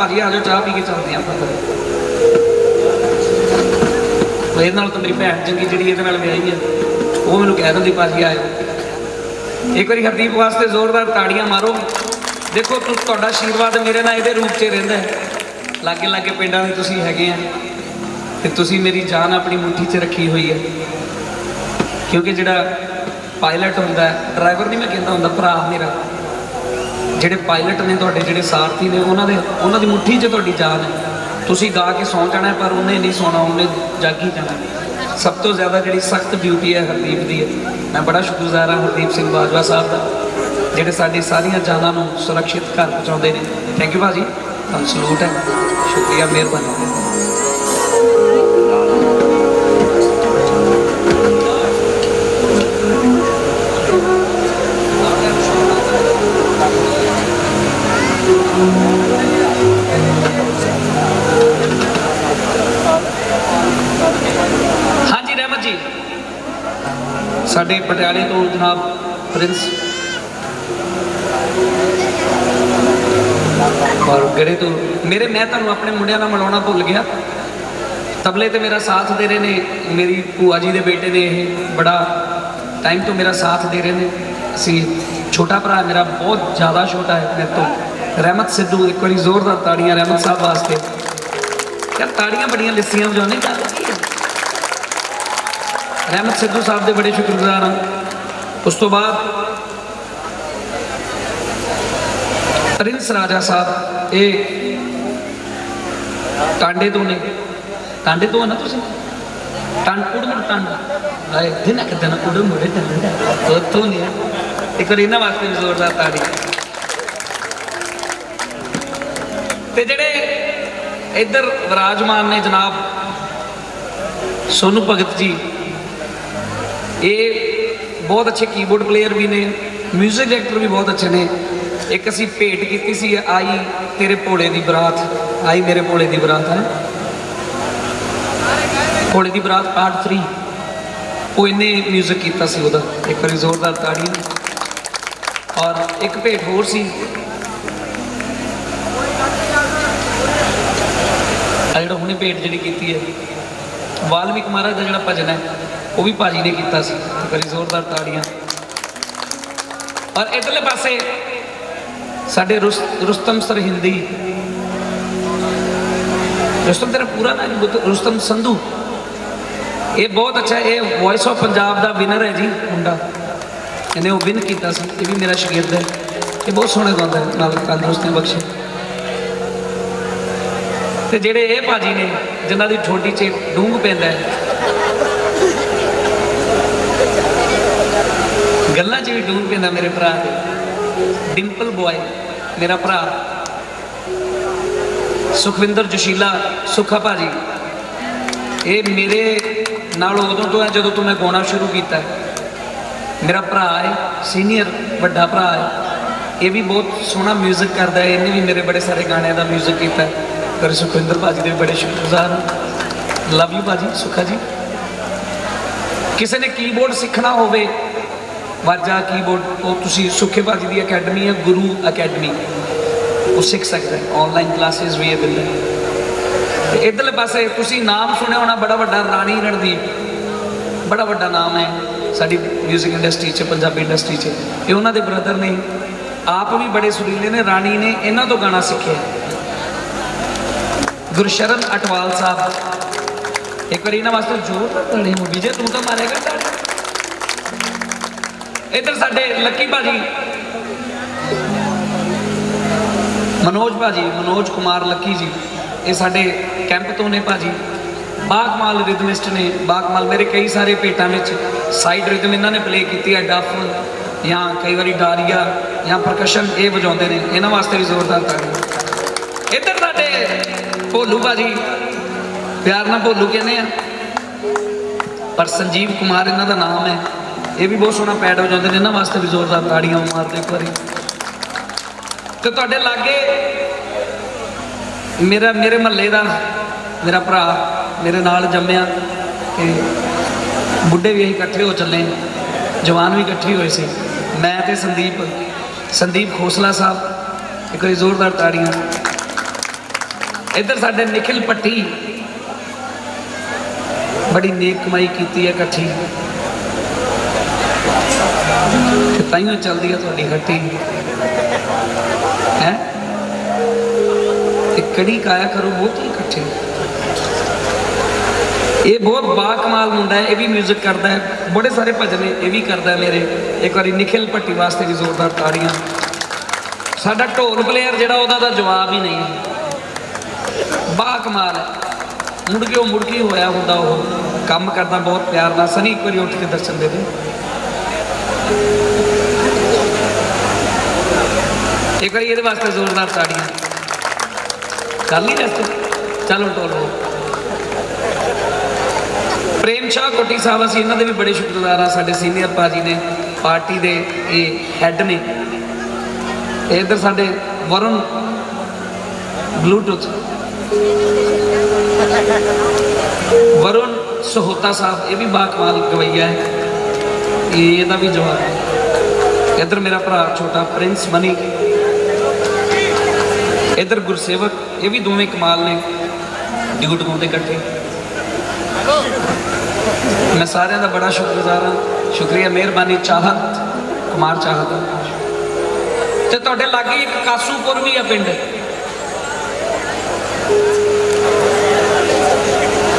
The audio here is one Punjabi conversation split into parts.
ਭਾਜੀ, ਆ ਜਾਓ, ਚਾਹ ਪੀ ਕੇ ਚੱਲਦੇ ਆਪਾਂ ਫਿਰ ਨਾਲ ਤਾਂ ਮੇਰੀ ਭੈਣ ਚੰਗੀ ਜਿਹੜੀ ਇਹਦੇ ਨਾਲ ਵਿਆਹੀ ਹੈ ਉਹ ਮੈਨੂੰ ਕਹਿ ਦਿੰਦੀ, ਭਾਜੀ ਆਇਓ ਇੱਕ ਵਾਰੀ ਹਰਦੀਪ ਵਾਸਤੇ ਜ਼ੋਰਦਾਰ ਤਾੜੀਆਂ ਮਾਰੋ। ਦੇਖੋ ਤੁ- ਤੁਹਾਡਾ ਆਸ਼ੀਰਵਾਦ ਮੇਰੇ ਨਾਲ ਇਹਦੇ ਰੂਪ 'ਚ ਰਹਿੰਦਾ ਲਾਗੇ ਲਾਗੇ ਪਿੰਡਾਂ ਦੇ ਤੁਸੀਂ ਹੈਗੇ ਆ, ਤੇ ਤੁਸੀਂ ਮੇਰੀ ਜਾਨ ਆਪਣੀ ਮੁੱਠੀ 'ਚ ਰੱਖੀ ਹੋਈ ਹੈ। ਕਿਉਂਕਿ ਜਿਹੜਾ ਪਾਇਲਟ ਹੁੰਦਾ, ਡਰਾਈਵਰ ਨਹੀਂ ਮੈਂ ਕਹਿੰਦਾ ਹੁੰਦਾ, ਭਰਾ ਮੇਰਾ। ਜਿਹੜੇ ਪਾਇਲਟ ਨੇ ਤੁਹਾਡੇ ਜਿਹੜੇ ਸਾਰਥੀ ਨੇ, ਉਹਨਾਂ ਦੇ, ਉਹਨਾਂ ਦੀ ਮੁੱਠੀ 'ਚ ਤੁਹਾਡੀ ਜਾਨ ਹੈ। ਤੁਸੀਂ ਗਾ ਕੇ ਸੌਂ ਜਾਣਾ, ਪਰ ਉਹਨੇ ਨਹੀਂ ਸੌਣਾ, ਉਹਨੇ ਜਾਗੀ ਜਾਣਾ। ਸਭ ਤੋਂ ਜ਼ਿਆਦਾ ਜਿਹੜੀ ਸਖਤ ਡਿਊਟੀ ਹੈ ਹਰਦੀਪ ਦੀ ਹੈ। ਮੈਂ ਬੜਾ ਸ਼ੁਕਰਗੁਜ਼ਾਰ ਹਾਂ ਹਰਦੀਪ ਸਿੰਘ ਬਾਜਵਾ ਸਾਹਿਬ ਦਾ, ਜਿਹੜੇ ਸਾਡੀ ਸਾਰੀਆਂ ਜਾਨਾਂ ਨੂੰ ਸੁਰੱਖਿਅਤ ਘਰ ਪਹੁੰਚਾਉਂਦੇ ਨੇ। ਥੈਂਕ ਯੂ ਭਾਜੀ। ਤੁਹਾਨੂੰ ਸਲੂਟ ਹੈ। ਸ਼ੁਕਰੀਆ, ਮਿਹਰਬਾਨੀ। ਸਾਡੇ ਪਟਿਆਲੇ ਤੋਂ ਜਨਾਬ ਪ੍ਰਿੰਸ ਔਰ ਗੜੇ ਤੋਂ ਮੇਰੇ, ਮੈਂ ਤੁਹਾਨੂੰ ਆਪਣੇ ਮੁੰਡਿਆਂ ਨਾਲ ਮਿਲਾਉਣਾ ਭੁੱਲ ਗਿਆ। ਤਬਲੇ ਤੇ ਮੇਰਾ ਸਾਥ ਦੇ ਰਹੇ ਨੇ, ਮੇਰੀ ਭੂਆ ਜੀ ਦੇ ਬੇਟੇ ਨੇ ਇਹ, ਬੜਾ ਟਾਈਮ ਤੋਂ ਮੇਰਾ ਸਾਥ ਦੇ ਰਹੇ ਨੇ। ਅਸੀਂ ਛੋਟਾ ਭਰਾ ਮੇਰਾ ਬਹੁਤ ਜ਼ਿਆਦਾ ਛੋਟਾ ਹੈ ਮੇਰੇ ਤੋਂ। ਰਹਿਮਤ ਸਿੱਧੂ, ਇੱਕ ਵਾਰੀ ਜ਼ੋਰਦਾਰ ਤਾੜੀਆਂ ਰਹਿਮਤ ਸਾਹਿਬ ਵਾਸਤੇ। ਯਾਰ ਤਾੜੀਆਂ ਬੜੀਆਂ ਲਿੱਸੀਆਂ ਵਜਾਉਣੇ ਗੱਲ। ਰਹਿਮਤ ਸਿੱਧੂ ਸਾਹਿਬ ਦੇ ਬੜੇ ਸ਼ੁਕਰਗੁਜ਼ਾਰ ਹਾਂ। ਉਸ ਤੋਂ ਬਾਅਦ ਪ੍ਰਿੰਸ ਰਾਜਾ ਸਾਹਿਬ, ਇਹ ਟਾਂਡੇ ਤੋਂ ਨੇ। ਟਾਂਡੇ ਤੋਂ ਆ ਨਾ ਤੁਸੀਂ? ਟਾਂਡ ਕੁੜਮ ਟਾਂਡ ਆਏ ਦਿਨ ਕਿ ਦਿਨ ਕੁੜਮ ਮੁੜੇ ਟਾਂਡ ਨੇ। ਇੱਕ ਵਾਰ ਇਹਨਾਂ ਵਾਸਤੇ ਵੀ ਜ਼ੋਰਦਾਰ ਤਾੜੀ। ਤੇ ਜਿਹੜੇ ਇੱਧਰ ਵਿਰਾਜਮਾਨ ਨੇ ਜਨਾਬ, ਸੋਨੂ ਭਗਤ ਜੀ ਇਹ ਬਹੁਤ ਅੱਛੇ ਕੀਬੋਰਡ ਪਲੇਅਰ ਵੀ ਨੇ 뮤직 ਡਾਇਰੈਕਟਰ ਵੀ ਬਹੁਤ ਅੱਛੇ ਨੇ ਇੱਕ ਅਸੀਂ ਭੇਟ ਕੀਤੀ ਸੀ ਆਈ ਤੇਰੇ ਭੋਲੇ ਦੀ ਬਰਾਤ ਆਈ ਮੇਰੇ ਭੋਲੇ ਦੀ ਬਰਾਤ ਹੈ ਭੋਲੇ ਦੀ ਬਰਾਤ ਪਾਰਟ 3 ਉਹ ਇਹਨੇ 뮤직 ਕੀਤਾ ਸੀ ਉਹਦਾ ਇੱਕ ਵਾਰੀ ਜ਼ੋਰਦਾਰ ਤਾੜੀ ਔਰ ਇੱਕ ਭੇਟ ਹੋਰ ਸੀ ਆ ਜਿਹੜਾ ਹੁਣੇ ਭੇਟ ਜਿਹੜੀ ਕੀਤੀ ਹੈ ਵਾਲਮੀਕ ਮਹਾਰਾਜ ਦਾ ਜਿਹੜਾ ਭਜਨ ਹੈ ਉਹ ਵੀ ਭਾਜੀ ਨੇ ਕੀਤਾ ਸੀ ਤੇ ਜ਼ੋਰਦਾਰ ਤਾੜੀਆਂ। ਔਰ ਇਧਰਲੇ ਪਾਸੇ ਸਾਡੇ ਰੁਸ- ਰੁਸਤਮ ਸਰਹਿੰਦੀ ਰੁਸਤਮ ਤੇਰਾ ਪੂਰਾ ਨਾਮ ਰੁਸਤਮ ਸੰਧੂ। ਇਹ ਬਹੁਤ ਅੱਛਾ, ਇਹ ਵੌਇਸ ਆਫ ਪੰਜਾਬ ਦਾ ਵਿਨਰ ਹੈ ਜੀ ਮੁੰਡਾ। ਇਹਨੇ ਉਹ ਵਿਨ ਕੀਤਾ ਸੀ, ਇਹ ਵੀ ਮੇਰਾ ਸ਼ਾਗਿਰਦ ਹੈ। ਇਹ ਬਹੁਤ ਸੋਹਣਾ ਗਾਉਂਦਾ ਹੈ, ਨਾਲ ਤੰਦਰੁਸਤੀ ਬਖਸ਼ੇ। ਤੇ ਜਿਹੜੇ ਇਹ ਭਾਜੀ ਨੇ, ਜਿਨ੍ਹਾਂ ਦੀ ਠੋਡੀ 'ਚ ਡੂੰਘ ਪੈਂਦਾ ਹੈ ਗੱਲਾਂ 'ਚ ਵੀ ਡੂਬ ਪੈਂਦਾ ਮੇਰੇ ਭਰਾ ਡਿੰਪਲ ਬੁਆਏ ਮੇਰਾ ਭਰਾ। ਸੁਖਵਿੰਦਰ ਜੋਸ਼ੀਲਾ, ਸੁਖਾ ਭਾਜੀ। ਇਹ ਮੇਰੇ ਨਾਲ ਉਦੋਂ ਤੋਂ ਹੈ ਜਦੋਂ ਤੋਂ ਮੈਂ ਗਾਉਣਾ ਸ਼ੁਰੂ ਕੀਤਾ। ਮੇਰਾ ਭਰਾ ਹੈ ਸੀਨੀਅਰ ਵੱਡਾ ਭਰਾ ਹੈ। ਇਹ ਵੀ ਬਹੁਤ ਸੋਹਣਾ 뮤직 ਕਰਦਾ ਹੈ। ਇਹਨੇ ਵੀ ਮੇਰੇ ਬੜੇ ਸਾਰੇ ਗਾਣਿਆਂ ਦਾ 뮤직 ਕੀਤਾ। ਪਰ ਸੁਖਿੰਦਰ ਭਾਜੀ ਦੇ ਬੜੇ ਸ਼ੁਕਰਗੁਜ਼ਾਰ ਹਾਂ। ਲਵ ਯੂ ਭਾਜੀ, ਸੁਖਾ ਜੀ। ਕਿਸੇ ਨੇ ਕੀਬੋਰਡ ਸਿੱਖਣਾ ਹੋਵੇ ਵਾਜਾ ਕੀਬੋਰਡ ਉਹ ਤੁਸੀਂ ਸੁਖੇ ਭਾਜੀ ਦੀ ਅਕੈਡਮੀ ਹੈ ਗੁਰੂ ਅਕੈਡਮੀ ਉਹ ਸਿੱਖ ਸਕਦਾ ਹੈ। ਆਨਲਾਈਨ ਕਲਾਸਿਸ ਵੀ ਅਵੇਲੇਬਲ ਹੈ। ਤੇ ਇਧਰਲੇ ਪਾਸੇ ਤੁਸੀਂ ਨਾਮ ਸੁਣਿਆ ਹੋਣਾ, ਬੜਾ ਵੱਡਾ ਰਾਣੀ ਰਣਦੀਪ ਬੜਾ ਵੱਡਾ ਨਾਮ ਹੈ। ਸਾਡੀ 뮤직 ਇੰਡਸਟਰੀ 'ਚ, ਪੰਜਾਬੀ ਇੰਡਸਟਰੀ 'ਚ। ਇਹ ਉਹਨਾਂ ਦੇ ਬ੍ਰਦਰ ਨੇ ਆਪ ਵੀ ਬੜੇ ਸੁਰੀਲੇ ਨੇ, ਰਾਣੀ ਨੇ ਇਹਨਾਂ ਤੋਂ ਗਾਣਾ ਸਿੱਖਿਆ ਗੁਰਸ਼ਰਨ ਅਟਵਾਲ ਸਾਹਿਬ। ਇੱਕ ਵਾਰੀ ਇਹਨਾਂ ਵਾਸਤੇ ਜ਼ੋਰ ਤਾਂ ਤੜੇ ਹੋ ਵਿਜੇ, ਤੂੰ ਤਾਂ ਮਾਰੇਗਾ ਤਾੜੀ ਇੱਧਰ ਸਾਡੇ ਲੱਕੀ ਭਾਜੀ। ਮਨੋਜ ਭਾਜੀ, ਮਨੋਜ ਕੁਮਾਰ ਲੱਕੀ ਜੀ। ਇਹ ਸਾਡੇ ਕੈਂਪ ਤੋਂ ਨੇ ਭਾਜੀ। ਬਾਗਮਾਲ ਰਿਦਮਿਸਟ ਨੇ ਬਾਗਮਾਲ ਮੇਰੇ ਕਈ ਸਾਰੇ ਭੇਟਾਂ ਵਿੱਚ ਸਾਈਡ ਰਿਦਮ ਇਹਨਾਂ ਨੇ ਪਲੇ ਕੀਤੀ ਹੈ, ਡਫ ਜਾਂ ਕਈ ਵਾਰੀ ਡਾਰੀਆ ਜਾਂ ਪਰਕਸ਼ਨ ਇਹ ਵਜਾਉਂਦੇ ਨੇ। ਇਹਨਾਂ ਵਾਸਤੇ ਵੀ ਜ਼ੋਰਦਾਰ ਤਾੜੀ ਇੱਧਰ ਸਾਡੇ ਭੋਲੂ ਭਾਜੀ। ਪਿਆਰ ਨਾਲ ਭੋਲੂ ਕਹਿੰਦੇ ਆ। ਪਰ ਸੰਜੀਵ ਕੁਮਾਰ ਇਹਨਾਂ ਦਾ ਨਾਮ ਹੈ। ਇਹ ਵੀ ਬਹੁਤ ਸੋਹਣਾ ਪੈਡ ਹੋ ਜਾਂਦੇ ਨੇ ਇਹਨਾਂ ਵਾਸਤੇ ਵੀ ਜ਼ੋਰਦਾਰ ਤਾੜੀਆਂ ਮਾਰਦੇ ਇੱਕ ਵਾਰੀ। ਤੇ ਤੁਹਾਡੇ ਲਾਗੇ ਮੇਰਾ, ਮੇਰੇ ਮਹੱਲੇ ਦਾ ਮੇਰਾ ਭਰਾ ਮੇਰੇ ਨਾਲ ਜੰਮਿਆ ਤੇ ਬੁੱਢੇ ਵੀ ਅਸੀਂ ਇਕੱਠੇ ਹੋ ਚੱਲੇ ਜਵਾਨ ਵੀ ਇਕੱਠੇ ਹੋਏ ਸੀ। ਮੈਂ ਤੇ ਸੰਦੀਪ ਸੰਦੀਪ ਖੋਸਲਾ ਸਾਹਿਬ, ਇੱਕ ਵਾਰੀ ਜ਼ੋਰਦਾਰ ਤਾੜੀਆਂ। ਇੱਧਰ ਸਾਡੇ ਨਿਖਿਲ ਪੱਟੀ ਬੜੀ ਨੇਕ ਕਮਾਈ ਕੀਤੀ ਹੈ ਇਕੱਠੀ। ਤੇ ਤਾਈਓ ਚੱਲਦੀ ਹੈ ਤੁਹਾਡੀ ਹੱਟੀ। ਹੈ? ਤੇ ਕੜੀ ਕਾਇਆ ਕਰੋ ਬਹੁਤੀ ਇਕੱਠੇ। ਇਹ ਬਹੁਤ ਬਾ ਕਮਾਲ ਮੁੰਡਾ ਹੈ, ਇਹ ਵੀ 뮤직 ਕਰਦਾ ਹੈ। ਬੜੇ ਸਾਰੇ ਭਜਨ ਇਹ ਵੀ ਕਰਦਾ ਹੈ ਮੇਰੇ। ਇੱਕ ਵਾਰੀ ਨਿਖਿਲ ਭੱਟੀ ਵਾਸਤੇ ਵੀ ਜ਼ੋਰਦਾਰ ਤਾੜੀਆਂ। ਸਾਡਾ ਢੋਲ ਪਲੇਅਰ ਜਿਹੜਾ, ਉਹਦਾ ਤਾਂ ਜਵਾਬ ਹੀ ਨਹੀਂ ਬਾ ਕਮਾਲ ਹੈ। ਮੁੜ ਕੇ ਉਹ ਮੁੜ ਕੇ ਹੋਇਆ ਹੁੰਦਾ ਉਹ। ਕੰਮ ਕਰਦਾ ਬਹੁਤ ਪਿਆਰ ਨਾਲ। ਸਨੀ ਇੱਕ ਵਾਰੀ ਉੱਠ ਕੇ ਦਰਸ਼ਨ ਦੇ ਦੇ ਇੱਕ ਵਾਰੀ ਇਹਦੇ ਵਾਸਤੇ ਜ਼ੋਰਦਾਰ ਤਾੜੀਆਂ। ਕਰ ਲਈ ਰਸਤੇ। ਚਲੋ ਟੋਲੋ ਪ੍ਰੇਮ ਸ਼ਾਹ ਕੋਟੀ ਸਾਹਿਬ, ਅਸੀਂ ਇਹਨਾਂ ਦੇ ਵੀ ਬੜੇ ਸ਼ੁਕਰਗੁਜ਼ਾਰ ਆ ਸਾਡੇ ਸੀਨੀਅਰ ਭਾਜੀ ਨੇ, ਪਾਰਟੀ ਦੇ ਇਹ ਹੈੱਡ ਨੇ। ਤੇ ਇੱਧਰ ਸਾਡੇ ਵਰੁਣ ਬਲੂਟੁੱਥ ਵਰੁਣ ਸਹੋਤਾ ਸਾਹਿਬ, ਇਹ ਵੀ ਬਾਕਮਾਲ ਗਵਈਆ ਹੈ। ਇਹਦਾ ਵੀ ਜਵਾਬ ਇੱਧਰ ਮੇਰਾ ਭਰਾ ਛੋਟਾ ਪ੍ਰਿੰਸ ਮਨੀ ਇੱਧਰ ਗੁਰਸੇਵਕ, ਇਹ ਵੀ ਦੋਵੇਂ ਕਮਾਲ ਨੇ। ਡਿਊਟ ਗਾਉਂਦੇ ਇਕੱਠੇ। ਮੈਂ ਸਾਰਿਆਂ ਦਾ ਬੜਾ ਸ਼ੁਕਰਗੁਜ਼ਾਰ ਹਾਂ। ਸ਼ੁਕਰੀਆ, ਮਿਹਰਬਾਨੀ, ਚਾਹਤ। ਕੁਮਾਰ ਚਾਹਤ ਤੇ ਤੁਹਾਡੇ ਲਾਗੇ ਇੱਕ ਕਾਸੂਪੁਰ ਵੀ ਆ ਪਿੰਡ।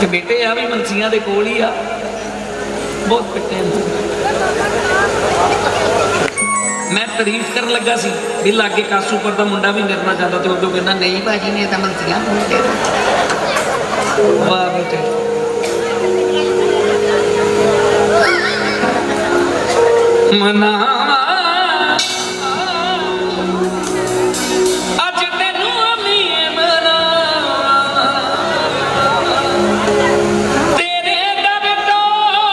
ਤੇ ਬੇਟੇ ਆ ਵੀ ਮਨਸੀਆਂ ਦੇ ਕੋਲ ਹੀ ਆ। ਬਹੁਤ ਪਿੱਟੇ ਨੇ। ਮੈਂ ਤਾਰੀਫ ਕਰਨ ਲੱਗਾ ਸੀ ਵੀ ਲਾਗੇ ਕਾਸੂਪੁਰ ਦਾ ਮੁੰਡਾ ਵੀ ਮੇਰੇ ਨਾਲ ਜਾਂਦਾ ਤੇ ਉਦੋਂ ਕਹਿੰਦਾ, ਨਹੀਂ ਭਾਜੀ ਨੇ ਤਾਂ ਮਨਸੀਆਂ ਪੁੱਛਦੇ ਵਾਹ ਬੇਟੇ ਮਨਾ